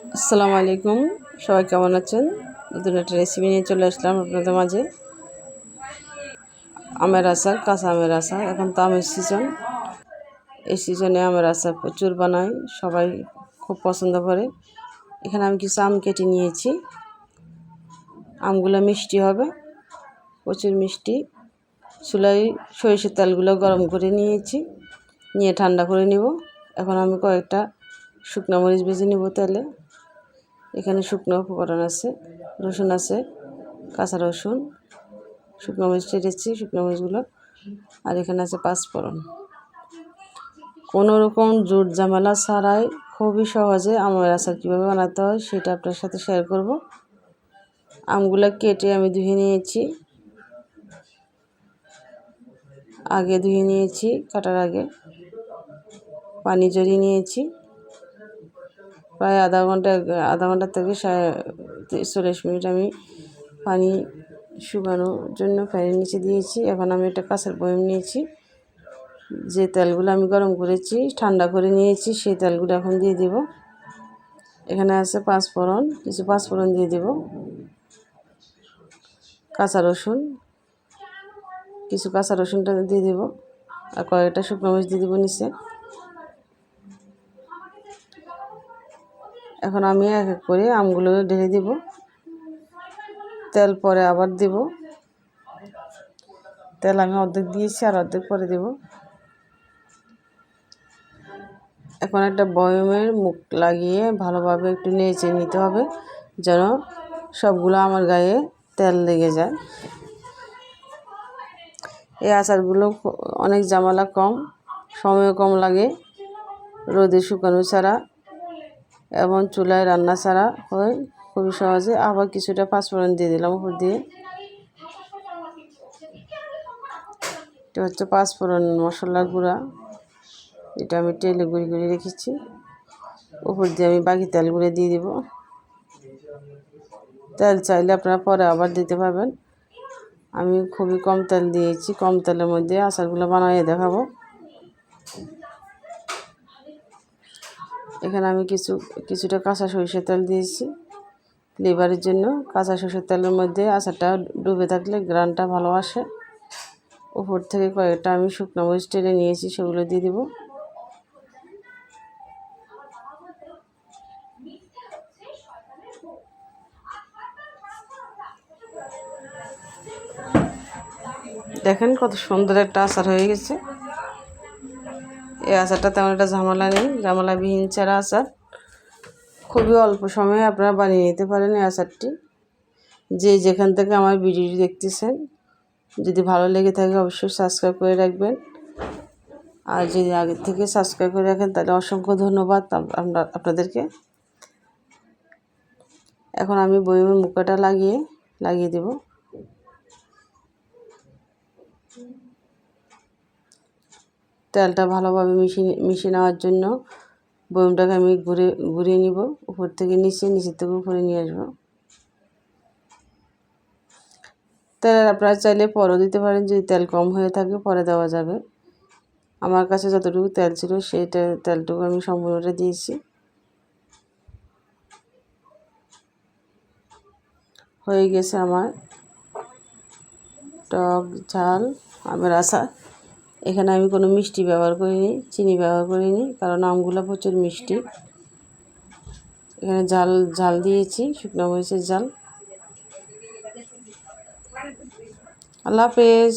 আসসালামু আলাইকুম। সবাই কেমন আছেন? নতুন একটা রেসিপি নিয়ে চলে আসলাম আপনাদের মাঝে। আমের আচার, কাঁচা আমের আচার। এখন তো আমের সিজন এই সিজনে আমের আচার প্রচুর বানাই। সবাই খুব পছন্দ করে। এখানে আমি কিছু আম কেটে নিয়েছি। আমগুলো মিষ্টি হবে। প্রচুর মিষ্টি। চুলাই সরিষার তেলগুলো গরম করে নিয়েছি। নিয়ে ঠান্ডা করে নিব। এখন আমি কয়েকটা শুকনো মরিচ ভেজে নিব তেলে। এখানে শুকনো উপকরণ আছে, রসুন আছে, কাঁচা রসুন, শুকনো মরিচ টেটেছি শুকনো মরিচগুলো। আর এখানে আছে পাঁচফোড়ন। কোনো রকম জোট ঝামেলা ছাড়াই খুবই সহজে আমের আচার কীভাবে বানাতে হয় সেটা আপনার সাথে শেয়ার করব। আমগুলো কেটে আমি ধুয়ে নিয়েছি। আগে ধুয়ে নিয়েছি, কাটার আগে। পানি জড়িয়ে নিয়েছি। প্রায় আধা ঘণ্টা আধা ঘণ্টা থেকে চল্লিশ মিনিট আমি পানি শুকানোর জন্য ফ্যানের নিচে দিয়েছি। এখন আমি একটা কাঁচের বয়ম নিয়েছি। যে তেলগুলো আমি গরম করেছি, ঠান্ডা করে নিয়েছি, সেই তেলগুলো এখন দিয়ে দেব। এখানে আছে পাঁচফোড়ন কিছু পাঁচফোড়ন দিয়ে দেব। কাঁচা রসুন, কিছু কাঁচা রসুনটা দিয়ে দেব। আর কয়েকটা শুকনো মরিচ দিয়ে দেবো নিচে। এখন আমি এক এক করে আমগুলো ঢেলে দেব। তেল পরে আবার দেব। তেল আমি অর্ধেক দিয়েছি আর অর্ধেক পরে দেব। এখন একটা বয়মের মুখ লাগিয়ে ভালোভাবে একটু নেচে নিতে হবে যেন সবগুলো আমার গায়ে তেল লেগে যায়। এই আচারগুলো অনেক জামালা কম সময় কম লাগে। রোদে শুকানো ছাড়া এবং চুলায় রান্না ছাড়া হয় খুবই সহজে। আবার কিছুটা পাঁচফোড়ন দিয়ে দিলাম উপর দিয়ে। এটা হচ্ছে পাঁচফোড়ন মশলার গুঁড়া। এটা আমি তেলে গুঁড়ি গুঁড়ি রেখেছি। উপর দিয়ে আমি বাকি তেলগুলো দিয়ে দিব। তেল চাইলে আপনারা পরে আবার দিতে পারবেন। আমি খুবই কম তেল দিয়েছি। কম তেলের মধ্যে আচারগুলো বানিয়ে দেখাবো। এখানে আমি কিছু, কিছুটা কাঁচা সরিষার তেল দিয়েছি। ফ্লেভারের জন্য কাঁচা সরষের তেলের মধ্যে আচারটা ডুবে থাকলে গ্রানটা ভালো আসে। উপর থেকে কয়েকটা আমি শুকনো মরিচ টেনে নিয়েছি, সেগুলো দিয়ে দেবো। দেখেন কত সুন্দর একটা আচার হয়ে গেছে। এই আচারটা তেমন একটা ঝামেলা নেই, ঝামেলাবিহীন ছাড়া আচার। খুবই অল্প সময়ে আপনারা বানিয়ে নিতে পারেন এই আচারটি। যে যেখান থেকে আমার ভিডিওটি দেখতেছেন, যদি ভালো লেগে থাকে অবশ্যই সাবস্ক্রাইব করে রাখবেন। আর যদি আগে থেকে সাবস্ক্রাইব করে রাখেন, তাহলে অসংখ্য ধন্যবাদ আমরা, আপনাদেরকে। এখন আমি বইমের মুখাটা লাগিয়ে লাগিয়ে দেব। তেলটা ভালোভাবে মিশিয়ে মিশিয়ে নেওয়ার জন্য বয়মটাকে আমি ঘুরে, ঘুরিয়ে নিব। উপর থেকে নিচে, নিচের থেকে উপরে নিয়ে আসব। তেল আপনারা চাইলে পরও দিতে পারেন, যদি তেল কম হয়ে থাকে পরে দেওয়া যাবে। আমার কাছে যতটুকু তেল ছিল সেই তেলটুকু আমি সম্পূর্ণটা দিয়েছি। হয়ে গেছে আমার টক ঝাল, আমের আচার। এখানে আমি কোনো মিষ্টি ব্যবহার করিনি, চিনি ব্যবহার করিনি, কারণ আমগুলো প্রচুর মিষ্টি। এখানে জাল ঝাল দিয়েছি, শুকনো মরিচের জাল। আল্লাহ হাফেজ।